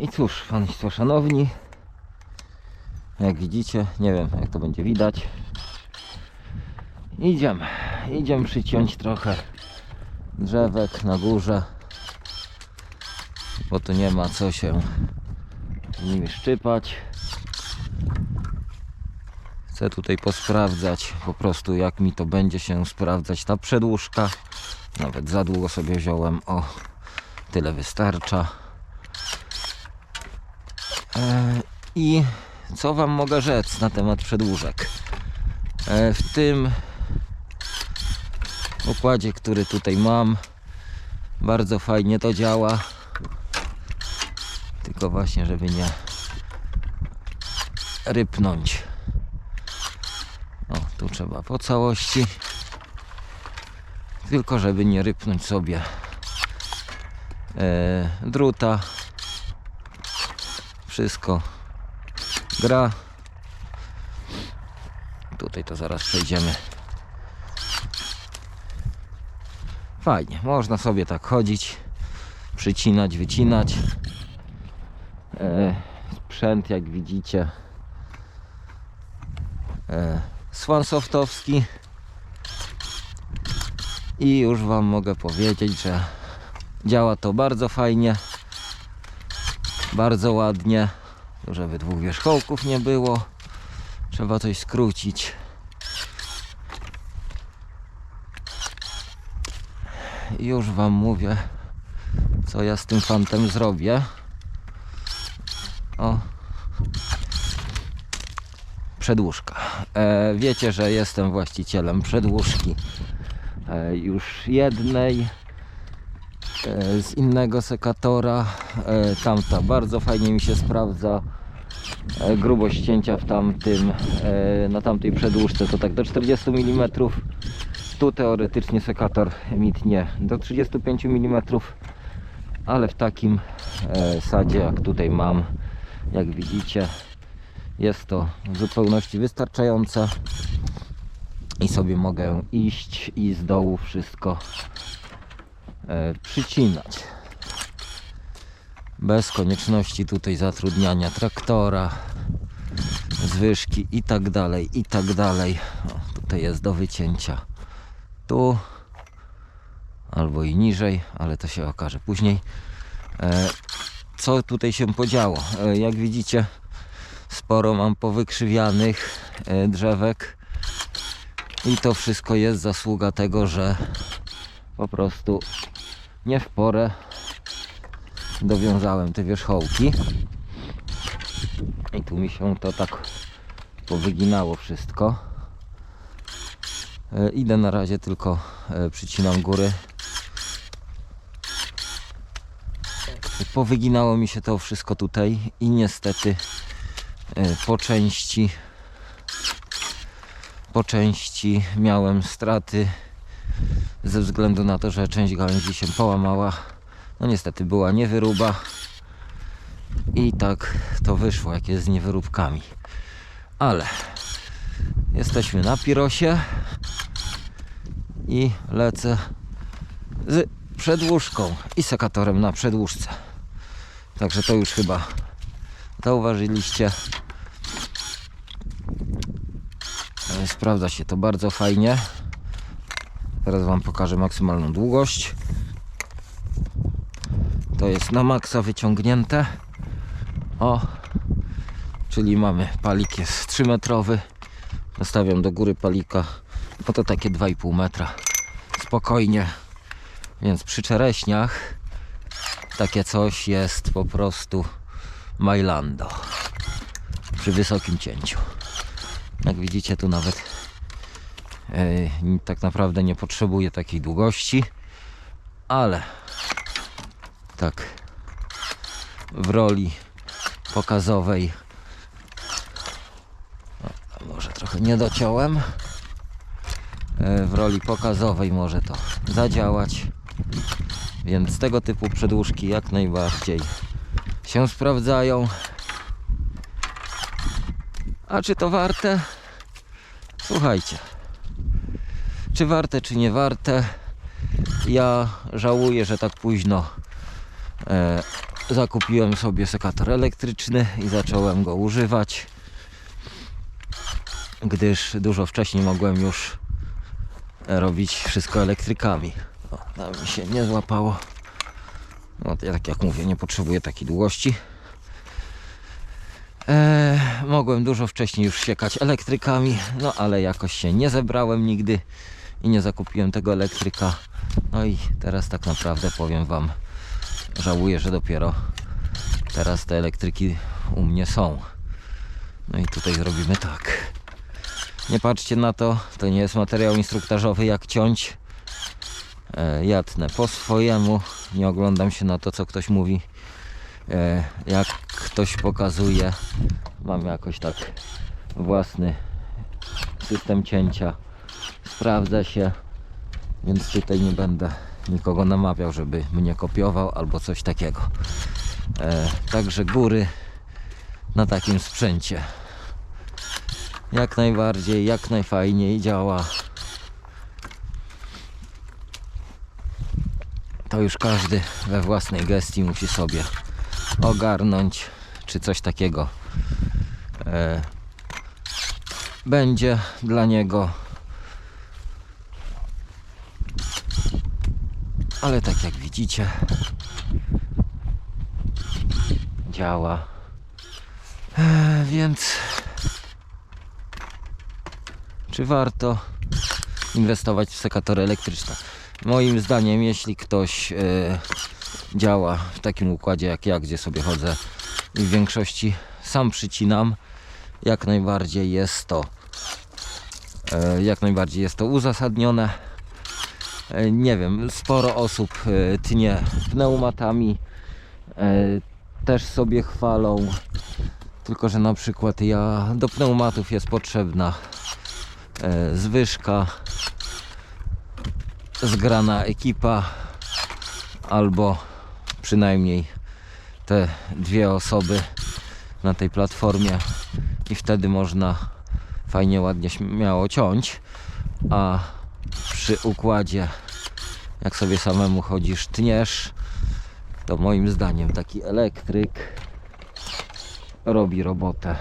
I cóż, Państwo szanowni, jak widzicie, nie wiem jak to będzie widać, idziemy, idziemy przyciąć trochę drzewek na górze, bo tu nie ma co się nimi szczypać. Chcę tutaj posprawdzać po prostu jak mi to będzie się sprawdzać ta przedłużka. Nawet za długo sobie wziąłem, o tyle wystarcza. E, I co Wam mogę rzec na temat przedłużek? E, W tym układzie, który tutaj mam, bardzo fajnie to działa. Tylko właśnie, żeby nie rypnąć. O, tu trzeba po całości. Tylko żeby nie rypnąć sobie e, druta. Wszystko gra. Tutaj to zaraz przejdziemy. Fajnie, można sobie tak chodzić, przycinać, wycinać. E, sprzęt, jak widzicie, e, swansoftowski. I już Wam mogę powiedzieć, że działa to bardzo fajnie, bardzo ładnie. Żeby dwóch wierzchołków nie było, trzeba coś skrócić. Już Wam mówię, co ja z tym fantem zrobię. O. Przedłużka. E, wiecie, że jestem właścicielem przedłużki e, już jednej z innego sekatora. E, tamta bardzo fajnie mi się sprawdza. E, grubość cięcia w tamtym, e, na tamtej przedłużce to tak do 40 mm. Tu teoretycznie sekator mi tnie do 35 mm, ale w takim e, sadzie jak tutaj mam, jak widzicie, jest to w zupełności wystarczające i sobie mogę iść i z dołu wszystko e, przycinać. Bez konieczności tutaj zatrudniania traktora, zwyżki i tak dalej, i tak dalej. O, tutaj jest do wycięcia. Tu albo i niżej, ale to się okaże później. E, co tutaj się podziało? E, jak widzicie, sporo mam powykrzywianych e, drzewek i to wszystko jest zasługa tego, że po prostu nie w porę. Dowiązałem te wierzchołki. I tu mi się to tak powyginało wszystko. E, idę na razie tylko e, przycinam góry. Powyginało mi się to wszystko tutaj i niestety e, po części po części miałem straty ze względu na to, że część gałęzi się połamała. No niestety była niewyruba i tak to wyszło, jak jest z niewyróbkami. Ale jesteśmy na Pirosie i lecę z przedłużką i sekatorem na przedłużce. Także to już chyba zauważyliście. E, Sprawdza się to bardzo fajnie. Teraz Wam pokażę maksymalną długość. To jest na maksa wyciągnięte. O, czyli mamy palik jest 3 metrowy. Nastawiam do góry palika, bo to takie 2,5 metra. Spokojnie. Więc przy czereśniach takie coś jest po prostu Majlando przy wysokim cięciu. Jak widzicie tu nawet tak naprawdę nie potrzebuje takiej długości, ale tak w roli pokazowej o, a może trochę nie dociąłem E, w roli pokazowej może to zadziałać więc tego typu przedłużki jak najbardziej się sprawdzają a czy to warte? Słuchajcie czy warte czy nie warte ja żałuję, że tak późno e, zakupiłem sobie sekator elektryczny i zacząłem go używać, gdyż dużo wcześniej mogłem już robić wszystko elektrykami. O, tam mi się nie złapało. No, ja tak jak mówię, nie potrzebuję takiej długości. E, mogłem dużo wcześniej już siekać elektrykami, no ale jakoś się nie zebrałem nigdy i nie zakupiłem tego elektryka. No i teraz tak naprawdę powiem Wam, żałuję, że dopiero teraz te elektryki u mnie są. No i tutaj zrobimy tak. Nie patrzcie na to, to nie jest materiał instruktażowy jak ciąć. E, jatnę po swojemu, nie oglądam się na to co ktoś mówi. E, jak ktoś pokazuje, mam jakoś tak własny system cięcia. Sprawdza się, więc tutaj nie będę nikogo namawiał, żeby mnie kopiował albo coś takiego. E, także góry na takim sprzęcie. Jak najbardziej, jak najfajniej działa. To już każdy we własnej gestii musi sobie ogarnąć, czy coś takiego e, będzie dla niego. Ale tak jak widzicie, działa. E, więc czy warto inwestować w sekatory elektryczne? Moim zdaniem, jeśli ktoś e, działa w takim układzie jak ja, gdzie sobie chodzę i w większości sam przycinam, jak najbardziej jest to e, jak najbardziej jest to uzasadnione. E, Nie wiem, sporo osób e, tnie pneumatami, e, też sobie chwalą, tylko że na przykład ja do pneumatów jest potrzebna zwyżka, zgrana ekipa albo przynajmniej te dwie osoby na tej platformie i wtedy można fajnie, ładnie, śmiało ciąć, a przy układzie jak sobie samemu chodzisz, tniesz, to moim zdaniem taki elektryk robi robotę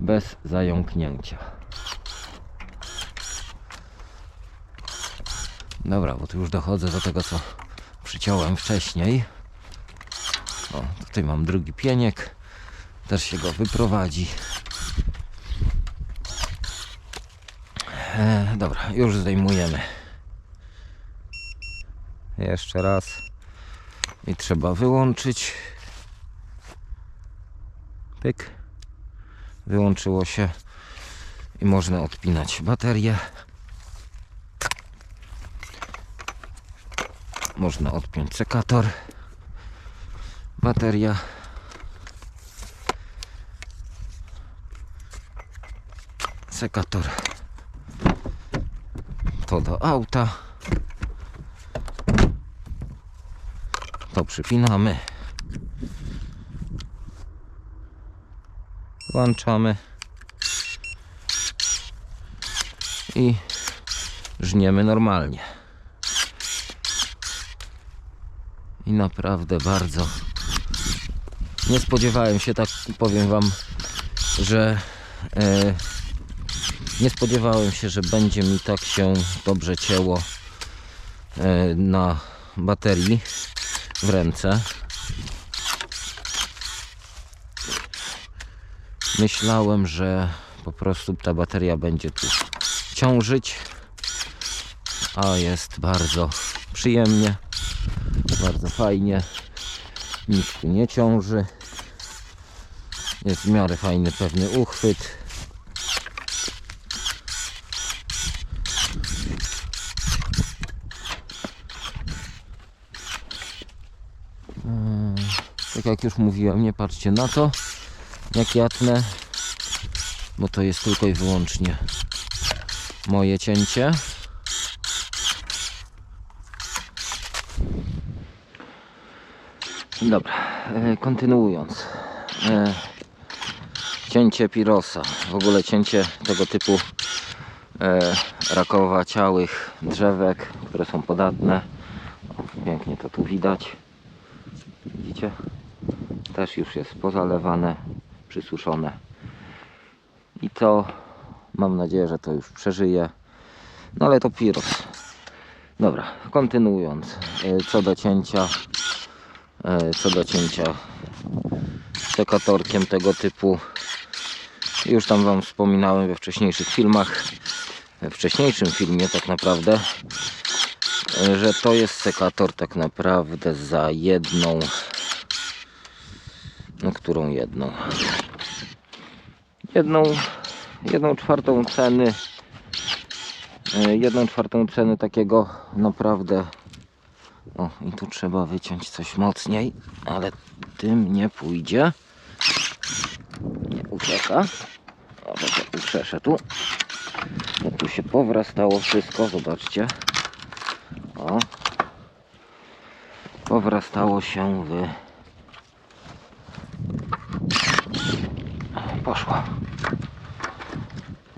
bez zająknięcia. Dobra, bo tu już dochodzę do tego, co przyciąłem wcześniej. O, tutaj mam drugi pieniek. Też się go wyprowadzi. E, dobra, już zdejmujemy. Jeszcze raz. I trzeba wyłączyć. Pyk. Wyłączyło się. I można odpinać baterię. Można odpiąć sekator. Bateria. Sekator. To do auta. To przypinamy. Włączamy. I żniemy normalnie. I naprawdę bardzo nie spodziewałem się, tak powiem Wam, że e, nie spodziewałem się, że będzie mi tak się dobrze cięło e, na baterii w ręce. Myślałem, że po prostu ta bateria będzie tu ciążyć, a jest bardzo przyjemnie, bardzo fajnie. Nic tu nie ciąży. Jest w miarę fajny pewny uchwyt. Jak już mówiłem, nie patrzcie na to, jak jatnę, bo to jest tylko i wyłącznie moje cięcie. Dobra, e, kontynuując. E, Cięcie pirosa, w ogóle cięcie tego typu e, rakowaciałych drzewek, które są podatne. Pięknie to tu widać. Widzicie? Też już jest pozalewane, przysuszone. I to mam nadzieję, że to już przeżyje. No ale to piros. Dobra, kontynuując. e, Co do cięcia, e, co do cięcia sekatorkiem tego typu. Już tam Wam wspominałem we wcześniejszych filmach, we wcześniejszym filmie tak naprawdę, e, że to jest sekator tak naprawdę za jedną, którą jedną? Jedną, jedną czwartą ceny, e, jedną czwartą ceny takiego naprawdę, o i tu trzeba wyciąć coś mocniej, ale tym nie pójdzie. Nie ucieka. O, to tu. No, tu się powrastało wszystko, zobaczcie. O. Powrastało się w... Poszło.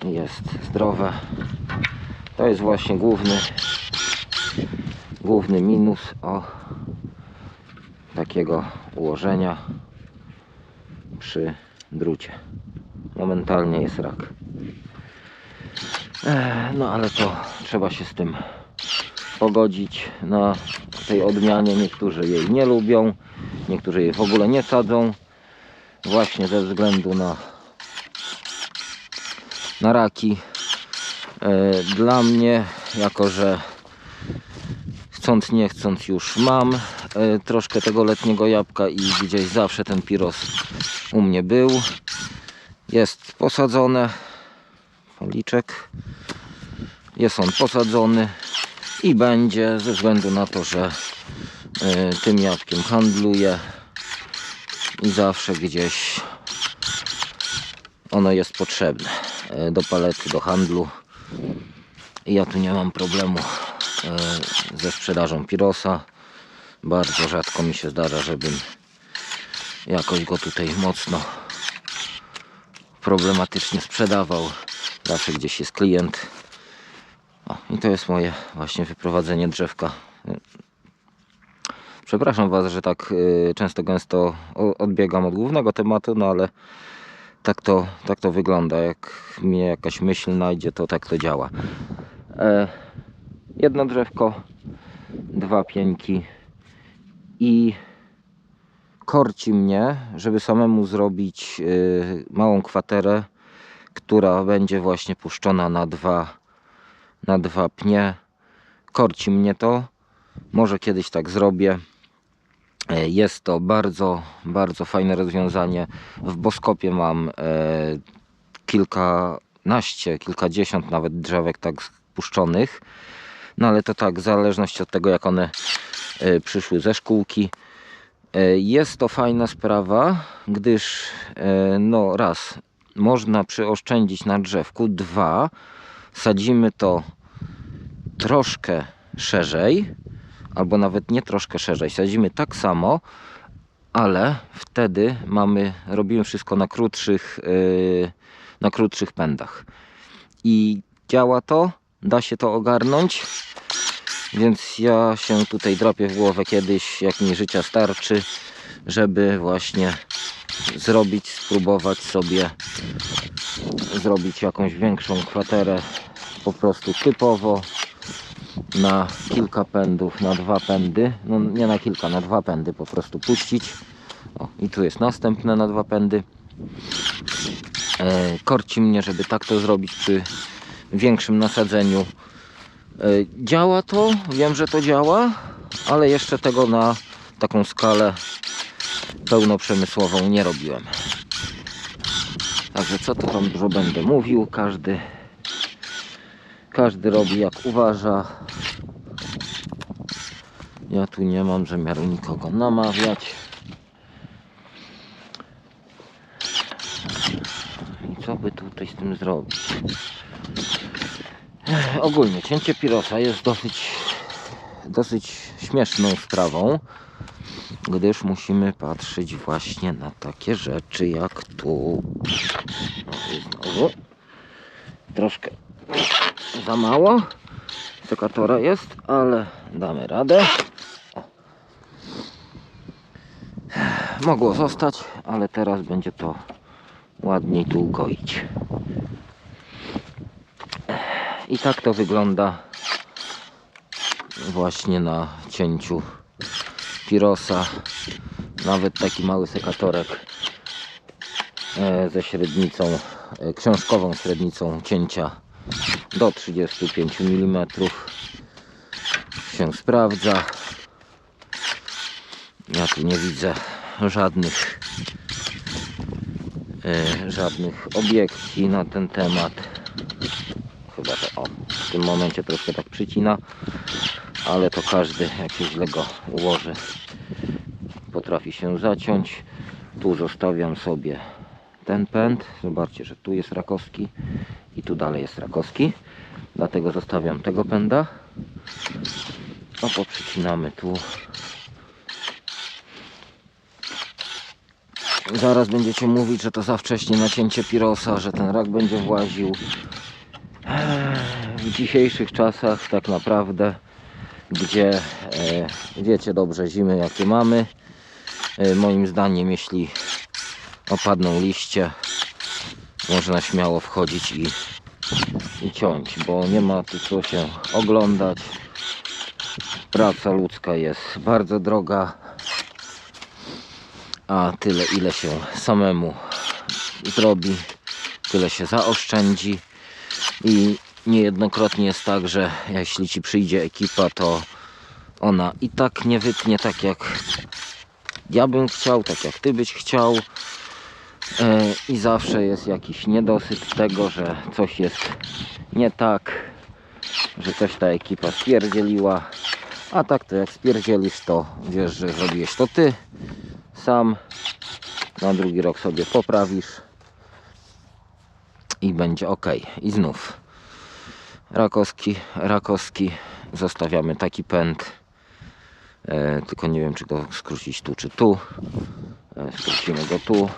Jest zdrowe. To jest właśnie główny główny minus o takiego ułożenia przy drucie. Momentalnie jest rak. Ech, No ale to trzeba się z tym pogodzić. Na tej odmianie niektórzy jej nie lubią, niektórzy jej w ogóle nie sadzą. Właśnie ze względu na, na raki. E, Dla mnie, jako że chcąc nie chcąc już mam e, troszkę tego letniego jabłka i gdzieś zawsze ten piros u mnie był. Jest posadzone. Policzek. Jest on posadzony i będzie ze względu na to, że e, tym jabłkiem handluję i zawsze gdzieś ono jest potrzebne do palety, do handlu. I ja tu nie mam problemu e, ze sprzedażą pirosa. Bardzo rzadko mi się zdarza, żebym jakoś go tutaj mocno problematycznie sprzedawał. Zawsze gdzieś jest klient. O, I to jest moje właśnie wyprowadzenie drzewka. Przepraszam Was, że tak y, często gęsto odbiegam od głównego tematu, no ale tak to, tak to wygląda. Jak mnie jakaś myśl najdzie, to tak to działa. E, jedno drzewko, dwa pieńki i korci mnie, żeby samemu zrobić y, małą kwaterę, która będzie właśnie puszczona na dwa, na dwa pnie. Korci mnie to. Może kiedyś tak zrobię. E, Jest to bardzo, bardzo fajne rozwiązanie. W Boskopie mam e, kilkanaście, kilkadziesiąt nawet drzewek tak puszczonych. No ale to tak, w zależności od tego jak one e, przyszły ze szkółki. Jest to fajna sprawa, gdyż no raz, można przyoszczędzić na drzewku, dwa, sadzimy to troszkę szerzej, albo nawet nie troszkę szerzej, sadzimy tak samo, ale wtedy mamy, robimy wszystko na krótszych, yy, na krótszych pędach. I działa to, da się to ogarnąć, więc ja się tutaj drapię w głowę kiedyś, jak mi życia starczy, żeby właśnie zrobić, spróbować sobie zrobić jakąś większą kwaterę po prostu typowo na kilka pędów, na dwa pędy, no nie na kilka, na dwa pędy po prostu puścić. O, i tu jest następne na dwa pędy. E, korci mnie, żeby tak to zrobić przy większym nasadzeniu. E, działa to, wiem, że to działa, ale jeszcze tego na taką skalę pełnoprzemysłową nie robiłem. Także co tu wam dużo będę mówił, każdy każdy robi jak uważa. Ja tu nie mam zamiaru nikogo namawiać. I co by tutaj z tym zrobić? Ogólnie cięcie pirosa jest dosyć dosyć śmieszną sprawą, gdyż musimy patrzeć właśnie na takie rzeczy jak tu. No znowu troszkę za mało sekatora jest, ale damy radę. Mogło zostać, ale teraz będzie to ładniej tu ukoić. I tak to wygląda właśnie na cięciu pirosa. Nawet taki mały sekatorek e, ze średnicą, e, książkową średnicą cięcia do 35 mm się sprawdza. Ja tu nie widzę żadnych e, żadnych obiekcji na ten temat. Chyba, że o, w tym momencie troszkę tak przycina, ale to każdy jak się źle go ułoży potrafi się zaciąć. Tu zostawiam sobie ten pęd. Zobaczcie, że tu jest rakowski i tu dalej jest rakowski. Dlatego zostawiam tego pęda. A poprzycinamy tu. Zaraz będziecie mówić, że to za wcześnie nacięcie pirosa, że ten rak będzie właził. W dzisiejszych czasach tak naprawdę, gdzie e, wiecie dobrze zimy jakie mamy, e, moim zdaniem jeśli opadną liście, można śmiało wchodzić i, i ciąć, bo nie ma tu co się oglądać. Praca ludzka jest bardzo droga, a tyle ile się samemu zrobi, tyle się zaoszczędzi i niejednokrotnie jest tak, że jeśli ci przyjdzie ekipa, to ona i tak nie wytnie tak jak ja bym chciał, tak jak ty byś chciał. E, I zawsze jest jakiś niedosyt tego, że coś jest nie tak, że coś ta ekipa spierdzieliła. A tak to jak spierdzielisz, to wiesz, że zrobiłeś to ty sam. Na drugi rok sobie poprawisz i będzie ok. I znów Rakowski, Rakowski. Zostawiamy taki pęd. E, tylko nie wiem, czy go skrócić tu, czy tu. E, skrócimy go tu.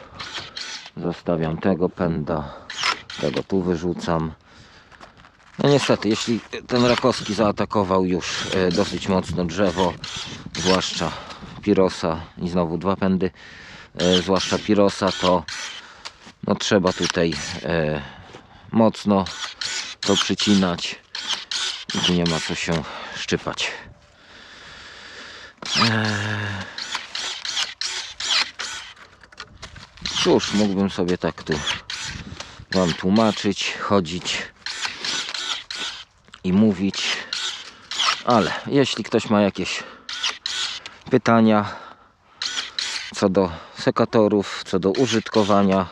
Zostawiam tego pęda. Tego tu wyrzucam. No niestety, jeśli ten Rakowski zaatakował już e, dosyć mocno drzewo, zwłaszcza Pirosa i znowu dwa pędy, e, zwłaszcza Pirosa, to no trzeba tutaj e, mocno to przycinać i nie ma co się szczypać. Eee. Cóż, mógłbym sobie tak tu Wam tłumaczyć, chodzić i mówić, ale jeśli ktoś ma jakieś pytania co do sekatorów, co do użytkowania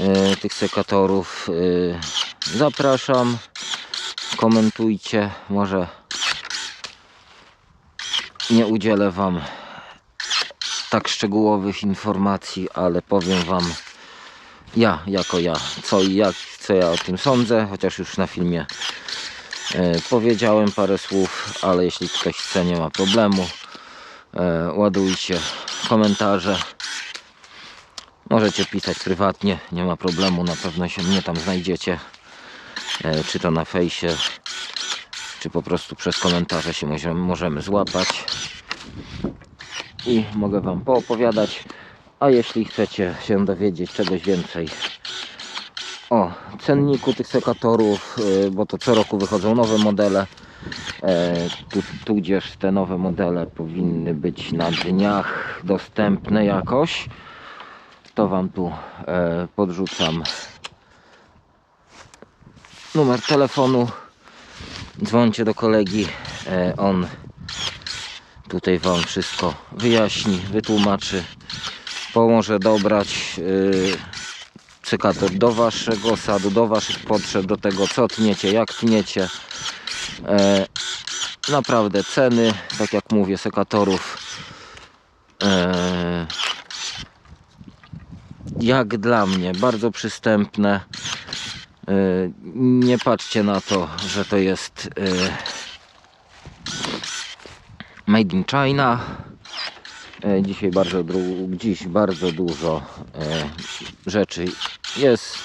e, tych sekatorów, e, zapraszam, komentujcie, może nie udzielę Wam tak szczegółowych informacji, ale powiem Wam ja, jako ja, co i jak, co ja o tym sądzę, chociaż już na filmie e, powiedziałem parę słów, ale jeśli ktoś chce, nie ma problemu. E, ładujcie komentarze. Możecie pisać prywatnie, nie ma problemu, na pewno się mnie tam znajdziecie. E, czy to na fejsie, czy po prostu przez komentarze się możemy, możemy złapać i mogę Wam poopowiadać. A jeśli chcecie się dowiedzieć czegoś więcej o cenniku tych sekatorów, y, bo to co roku wychodzą nowe modele, e, tu, tudzież te nowe modele powinny być na dniach dostępne jakoś, to Wam tu e, podrzucam numer telefonu. Dzwońcie do kolegi, e, on tutaj Wam wszystko wyjaśni, wytłumaczy, pomoże dobrać yy, cykator do Waszego sadu, do Waszych potrzeb, do tego co tniecie, jak tniecie. E, naprawdę ceny, tak jak mówię, sekatorów e, jak dla mnie bardzo przystępne. E, nie patrzcie na to, że to jest e, Made in China. E, Dzisiaj bardzo, dziś bardzo dużo e, rzeczy jest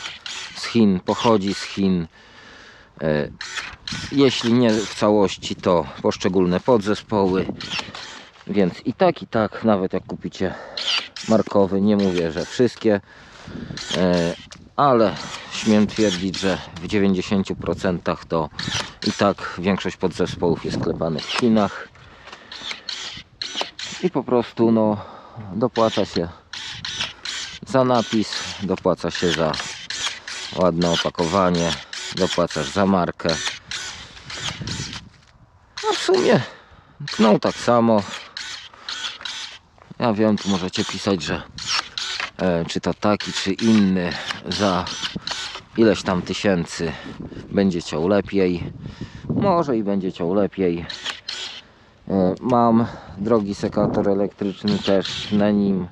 z Chin, pochodzi z Chin. E, Jeśli nie w całości, to poszczególne podzespoły. Więc i tak, i tak, nawet jak kupicie markowy. Nie mówię, że wszystkie, ale śmiem twierdzić, że w 90% to i tak większość podzespołów jest sklepanych w Chinach. I po prostu no, dopłaca się za napis, dopłaca się za ładne opakowanie, dopłacasz za markę. No w sumie tną tak samo. Ja wiem, tu możecie pisać, że e, czy to taki, czy inny za ileś tam tysięcy będzie ciął lepiej. Może i będzie ciął lepiej. E, Mam drogi sekator elektryczny też na nim.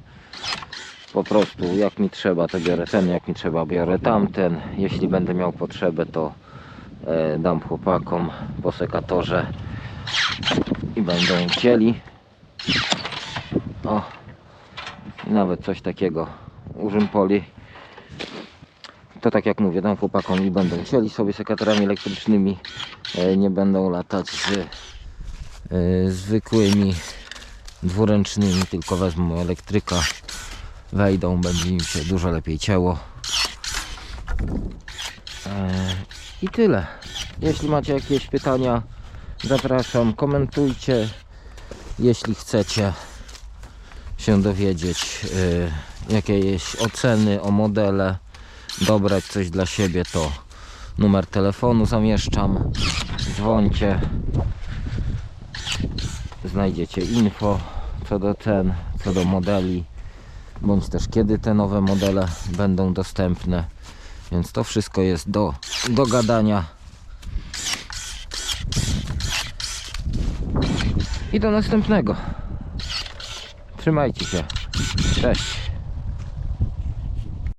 Po prostu jak mi trzeba to biorę ten, jak mi trzeba biorę tamten. Jeśli będę miał potrzebę to e, dam chłopakom po sekatorze i będą chcieli. O, nawet coś takiego użym poli. To tak jak mówię, dam chłopakom i będą chcieli sobie sekatorami elektrycznymi. E, nie będą latać z zwykłymi dwuręcznymi, tylko wezmą elektryka, wejdą, będzie im się dużo lepiej ciało. E, I tyle. Jeśli macie jakieś pytania, zapraszam, komentujcie. Jeśli chcecie się dowiedzieć, y, jakieś oceny o modele, dobrać coś dla siebie, to numer telefonu zamieszczam. Dzwońcie. Znajdziecie info co do cen, co do modeli, bądź też kiedy te nowe modele będą dostępne. Więc to wszystko jest do dogadania. I do następnego. Trzymajcie się. Cześć.